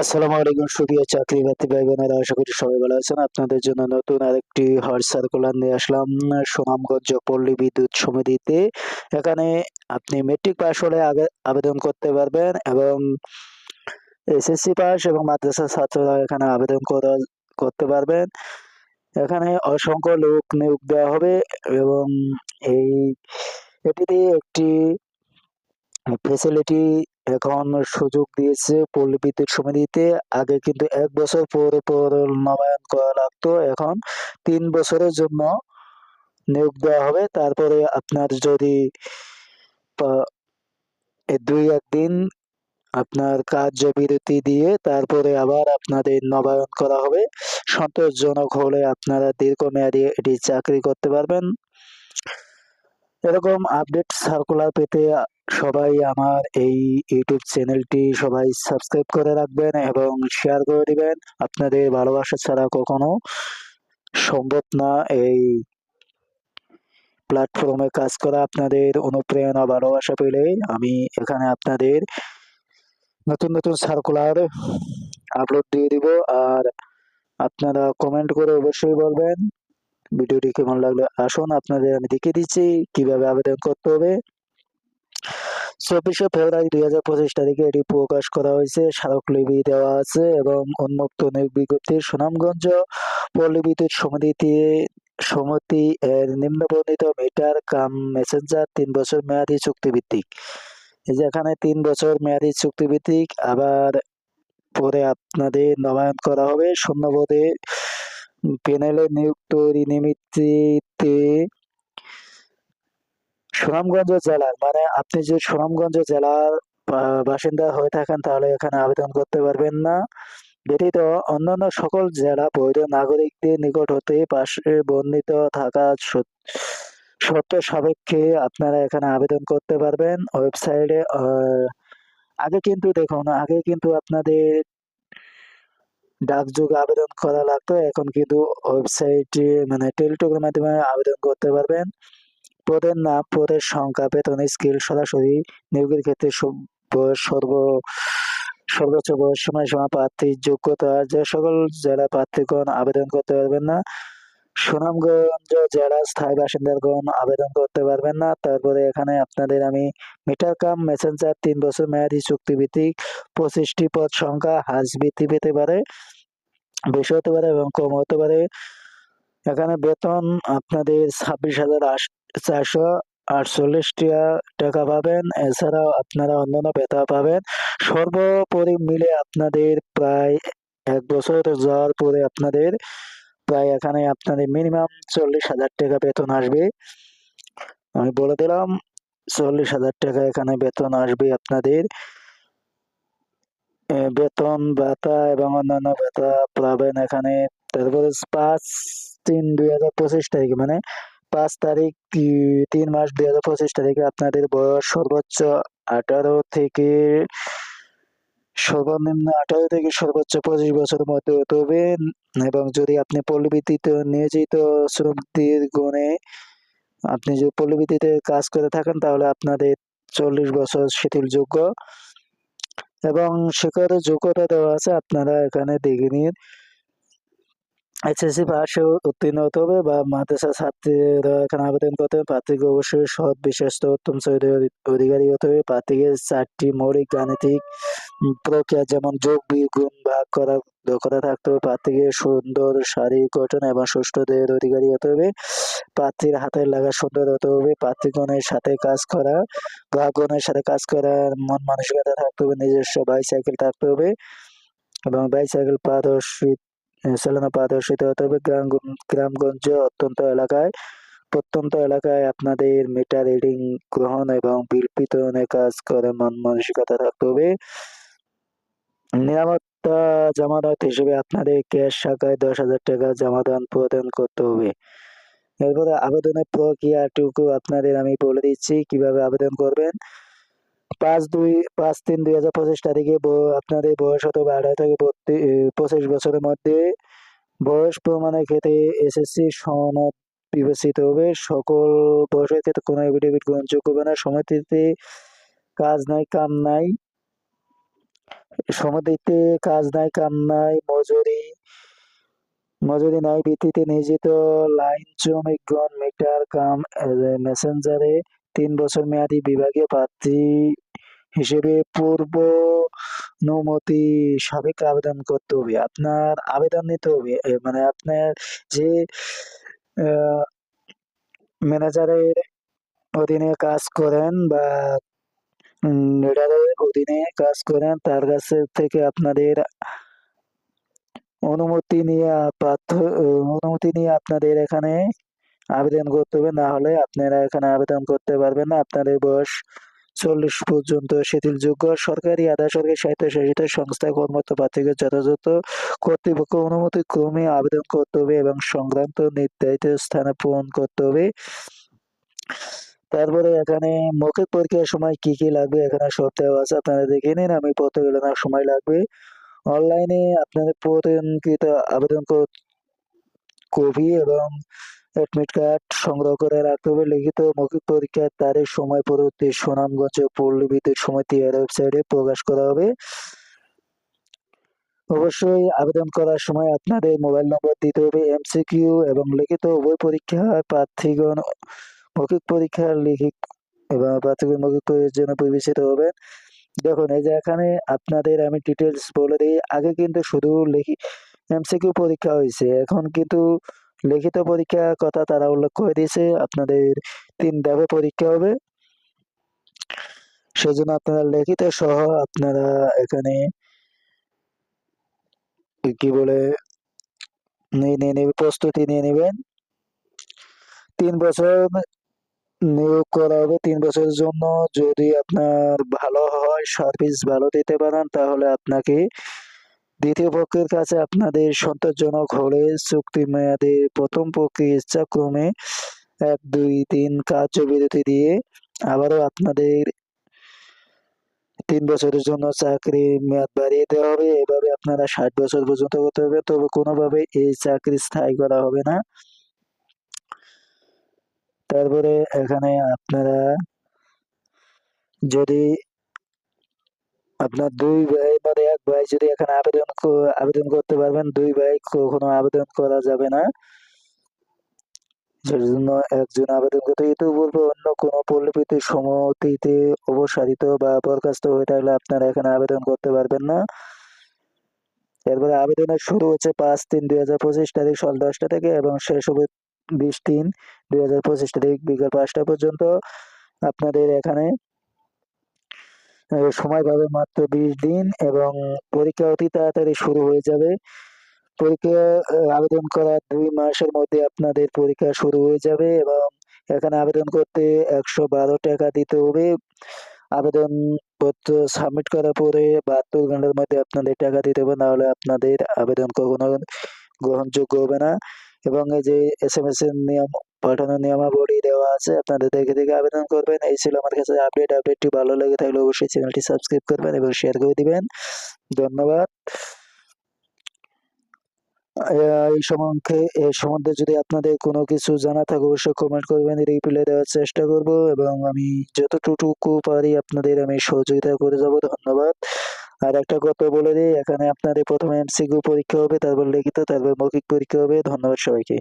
আসসালামু আলাইকুম, সুপ্রিয় চাকরি বাতি ভাই বোনেরা আশা করি সবাই ভালো আছেন। আপনাদের জন্য নতুন আরেকটি হট সার্কুলার নিয়ে আসলাম। সুনামগঞ্জ পল্লী বিদ্যুৎ সমিতিতে। এখানে আপনি মেট্রিক পাস হলে আগে আবেদন করতে পারবেন এবং এসএসসি পাস এবং মাদ্রাসা ছাত্ররা এখানে আবেদন করতে পারবেন। এখানে অসংখ্য লোক নিয়োগ দেওয়া হবে এবং এই, এটিতে একটি ফেসিলিটি এখন সুযোগ দিয়েছে পল্লী বিদ্যুৎ সমিতিতে। আগে কিন্তু এক বছর পর পর নবায়ন করা লাগতো। এখন তিন বছরের জন্য নিয়োগ দেওয়া হবে। তারপরে আপনার যদি দুই একদিন আপনার কার্যবিরতি দিয়ে তারপরে আবার আপনাদের নবায়ন করা হবে। সন্তোষজনক হলে আপনারা দীর্ঘমেয়াদী এটি চাকরি করতে পারবেন। এরকম আপডেট সার্কুলার পেতে সবাই আমার এই ইউটিউব চ্যানেলটি সবাই সাবস্ক্রাইব করে রাখবেন এবং শেয়ার করে দিবেন। আপনাদের ভালোবাসা ছাড়া কখনো সম্ভব না। এই প্ল্যাটফর্মে কাজ করা আপনাদের অনুপ্রেরণা, ভালোবাসা পেলে আমি এখানে আপনাদের নতুন নতুন সার্কুলার আপলোড দিয়ে দিব। আর আপনারা কমেন্ট করে অবশ্যই বলবেন ভিডিওটি কেমন লাগল আসুন আপনাদের আমি দেখিয়ে দিচ্ছি, কীভাবে আবেদন করতে হবে। চব্বিশে ফেব্রুয়ারি দুই হাজার পঁচিশ তারিখে এটি প্রকাশ করা হয়েছে। স্মারকলিপি দেওয়া আছে এবং উন্মুক্ত নিয়োগ বিজ্ঞপ্তি সুনামগঞ্জ পল্লী বিদ্যুৎ সমিতি এর নিম্নবর্ণিত মিটার, কাম মেসেঞ্জার, তিন বছর মেয়াদী চুক্তিভিত্তিক। এই যে এখানে তিন বছর মেয়াদী চুক্তিভিত্তিক, আবার পরে আপনাদের নবায়ন করা হবে। শূন্যপদে প্যানেলে নিয়োগ তৈরি নিমিত্তে সুনামগঞ্জ জেলার মানে আপনি যে সুনামগঞ্জ জেলার বাসিন্দা হয়ে থাকেন, তাহলে এখানে আবেদন করতে পারবেন না। ব্যতীত অন্যান্য সকল জেলা বৈধ নাগরিকদের নিকট হতে পাশে বর্ণিত থাকা সত- শর্ত সাপেক্ষে আপনারা এখানে আবেদন করতে পারবেন। ওয়েবসাইটে আগে কিন্তু দেখুন, আগে কিন্তু আপনাদের ডাকযোগে আবেদন করা লাগতো এখন কিন্তু ওয়েবসাইটে মানে টেলিটকের মাধ্যমে আবেদন করতে পারবেন। পদের নাম পদের সংখ্যা, বেতন স্কিল সরাসরি নিয়োগের ক্ষেত্রে সর্ব, সর্বোচ্চ বয়স সময় সময়সীমা, প্রার্থীর যোগ্যতা, যে সকল জেলা প্রার্থীগণ আবেদন করতে পারবেন না সুনামগঞ্জ জেলার স্থায়ী বাসিন্দাগণ আবেদন করতে পারবেন না। তারপরে এখানে আপনাদের আমি মিটার কাম মেসেঞ্জার তিন বছর মেয়াদি চুক্তিভিত্তিক পঁচিশটি পদ সংখ্যা হ্রাস বৃদ্ধি পেতে পারে, বেশি হতে পারে এবং কম হতে পারে। এখানে বেতন আপনাদের ছাব্বিশ হাজার চারশো আটচল্লিশ টাকা পাবেন। এছাড়াও আপনারা অন্যান্য বেতা পাবেন। সর্বোপরি মিলে আপনাদের প্রায় এক বছর যাওয়ার পরে আপনাদের প্রায় এখানে আপনাদের মিনিমাম চল্লিশ হাজার টাকা বেতন আসবে। আমি বলে দিলাম, চল্লিশ হাজার টাকা এখানে বেতন আসবে আপনাদের। বেতন, ভাতা এবং অন্যান্য ভাতা পাবেন এখানে। তারপরে পাঁচ তিন দুই হাজার পঁচিশ তারিখে মানে পাঁচ তারিখ, তিন মাস দুই হাজার পঁচিশ তারিখে আপনাদের বয়স সর্বোচ্চ আঠারো থেকে সর্বনিম্ন আঠারো থেকে সর্বোচ্চ পঁচিশ বছরের মধ্যে হতে হবে এবং যদি আপনি পল্লীবিদ্যুৎ নিয়োজিত শ্রমিকদের গুণে আপনি যদি পল্লীবিদ্যুতে কাজ করে থাকেন, তাহলে আপনাদের চল্লিশ বছর শিথিলযোগ্য। এবং শিক্ষাগত যোগ্যতা দেওয়া আছে, আপনারা এখানে দেখে নিন। এসএসসি পাশে উত্তীর্ণ হতে হবে বা মাদ্রাসা ছাত্রীরা এখানে আবেদন করতে হবে প্রার্থীকে অবশ্যই সৎ বিশ্বস্ত উত্তম চরিত্রের অধিকারী হতে হবে। প্রার্থীকে চারটি মৌলিক গাণিতিক প্রক্রিয়া যেমন যোগ বিগুণ ভাগ করা দক্ষতা থাকতে হবে। প্রার্থীকে সুন্দর শারীরিক গঠন এবং সুষ্ঠু দেহের অধিকারী হতে হবে। প্রার্থীর হাতের লাগা সুন্দর হতে হবে। প্রার্থীগণের সাথে কাজ করা গ্রাহকগণের সাথে কাজ করার মন মানসিকতা থাকতে হবে। নিজস্ব বাইসাইকেল থাকতে হবে এবং বাইসাইকেল পারদর্শী চালানো পারদর্শিতা হতে হবে গ্রাম গ্রামগঞ্জ অত্যন্ত এলাকায়। প্রত্যন্ত এলাকায় আপনাদের মিটার রিডিং গ্রহণ এবং বিল বিতরণের কাজ করে মন মানসিকতা থাকতে হবে। নিরাপত্তা জামানত হিসেবে আপনাদের ক্যাশ শাখায় দশ হাজার টাকা জমাদান প্রদান করতে হবে। এরপরে আবেদনের প্রক্রিয়াটুকু আপনাদের আমি বলে দিচ্ছি, কীভাবে আবেদন করবেন? পাঁচ দুই, পাঁচ তিন দুই হাজার পঁচিশ তারিখে আপনাদের বয়স হতে আঠারো থেকে পঁচিশ বছরের মধ্যে বয়স প্রমাণের ক্ষেত্রে এসএসসি সনদ বিবেচিত হবে। সকল বয়সের ক্ষেত্রে কোনো এফিডেভিট গ্রহণযোগ্য হবে না। সমিতিতে কাজ নাই, কাম নাই। সমিতিতে কাজ নাই, কাম নাই, মজুরি মজুরি নাই। ভিত্তিতে নিয়োজিত লাইন শ্রমিকগণ মিটার কাম মেসেঞ্জারে তিন বছর মেয়াদী বিভাগীয় প্রার্থী হিসেবে পূর্ব অনুমতি সাবেক আবেদন করতে হবে। আপনার আবেদন নিতে হবে। মানে আপনার যে ম্যানেজারের অধীনে কাজ করেন বা লিডারের অধীনে কাজ করেন, তার কাছে থেকে আপনাদের অনুমতি নিয়ে অনুমতি নিয়ে আপনাদের এখানে আবেদন করতে হবে। না হলে আপনারা এখানে আবেদন করতে পারবেন না। আপনাদের বয়স চল্লিশ পর্যন্ত শিথিলযোগ্য সরকারি আধা সরকারি স্বায়ত্তশাসিত সংস্থা কর্মরত প্রার্থীকে যথাযথ কর্তৃপক্ষ অনুমতি ক্রমে আবেদন করতে হবে এবং সংক্রান্ত নির্ধারিত স্থানে পূরণ করতে হবে। তারপরে এখানে মৌখিক পরীক্ষার সময় কি কি লাগবে এখানে সব দেওয়া আছে, আপনারা দেখে নিন, আমি না সময় লাগবে। অনলাইনে আপনাদের প্রতিনিধিত আবেদন কপি এবং অ্যাডমিট কার্ড সংগ্রহ করে রাখতে হবে। লিখিত মৌখিক পরীক্ষার তারিখ, সময় পরবর্তী সুনামগঞ্জ পল্লী বিদ্যুৎ সমিতি এর ওয়েবসাইটে প্রকাশ করা হবে। অবশ্যই আবেদন করার সময় আপনাদের মোবাইল নম্বর দিতে হবে এমসিকিউ এবং লিখিত উভয় পরীক্ষা প্রার্থীগণ মৌখিক পরীক্ষা লিখিত এবং প্রার্থীগণ মৌখিক পরীক্ষার জন্য বিবেচিত হবেন। দেখুন, এই যে এখানে আপনাদের আমি ডিটেলস বলে দিই। আগে কিন্তু শুধু লিখি এমসিকিউ পরীক্ষা হয়েছে। এখন কিন্তু লিখিত পরীক্ষার কথা তারা উল্লেখ করে দিয়েছে। আপনাদের তিন ধাপে পরীক্ষা হবে। সেজন্য আপনারা লিখিত সহ আপনারা এখানে কি বলে প্রস্তুতি নিয়ে নেবেন। তিন বছর নিয়োগ করা হবে। তিন বছরের জন্য যদি আপনার ভালো হয় সার্ভিস ভালো দিতে পারেন, তাহলে আপনাকে দ্বিতীয় পক্ষের কাছে আপনাদের সন্তোষজনক হলে চুক্তি মেয়াদে প্রথম পক্ষে ইচ্ছাক্রমে এক, দুই, তিন কার্যবিরতি দিয়ে আবারও আপনাদের তিন বছরের জন্য চাকরি মেয়াদ বাড়িয়ে দেওয়া হবে। এভাবে আপনারা ষাট বছর পর্যন্ত করতে হবে তবে কোনোভাবে এই চাকরি স্থায়ী করা হবে না। তারপরে এখানে আপনারা যদি আপনার দুই ভাই ভাই, যদি এখানে আবেদন আবেদন করতে পারবেন, দুই ভাই, কখনো আবেদন করা যাবে না। যার জন্য একজন আবেদন করতে এতেও বলব, অন্য কোনো সমিতিতে বা বরখাস্ত হয়ে থাকলে আপনারা এখানে আবেদন করতে পারবেন না। এরপরে আবেদনের শুরু হচ্ছে পাঁচ তিন দুই হাজার পঁচিশ তারিখ সকাল দশটা থেকে এবং শেষ হবে বিশ তিন দুই হাজার পঁচিশ তারিখ বিকাল পাঁচটা পর্যন্ত। আপনাদের এখানে সময় পাবে মাত্র বিশ দিন এবং পরীক্ষা অতি তাড়াতাড়ি শুরু হয়ে যাবে। পরীক্ষা আবেদন করার দুই মাসের মধ্যে আপনাদের পরীক্ষা শুরু হয়ে যাবে এবং এখানে আবেদন করতে একশো বারো টাকা দিতে হবে। আবেদন পত্র সাবমিট করার পরে বাহাত্তর ঘণ্টার মধ্যে আপনাদের টাকা দিতে হবে, নাহলে আপনাদের আবেদন কখনো গ্রহণযোগ্য হবে না। এবং এই যে এস এম এস এর নিয়ম, পাঠানোর নিয়মাবলী দেওয়া আছে আপনাদের দেখে দেখে আবেদন করবেন। এই ছিল আমার কাছে আপডেট আপডেটটি ভালো লেগে থাকলে অবশ্যই চ্যানেলটি সাবস্ক্রাইব করবেন এবং শেয়ার করে দিবেন। ধন্যবাদ। এই সম্বন্ধে এই সম্বন্ধে যদি আপনাদের কোনো কিছু জানা থাকে, অবশ্যই কমেন্ট করবেন। রিপ্লাই দেওয়ার চেষ্টা করব এবং আমি যতটুকু পারি আপনাদের আমি সহযোগিতা করে যাব। ধন্যবাদ। আর একটা কথা বলে দিই, এখানে আপনাদের প্রথমে এমসিকিউ পরীক্ষা হবে, তারপর লিখিত, তারপর মৌখিক পরীক্ষা হবে। ধন্যবাদ সবাইকে।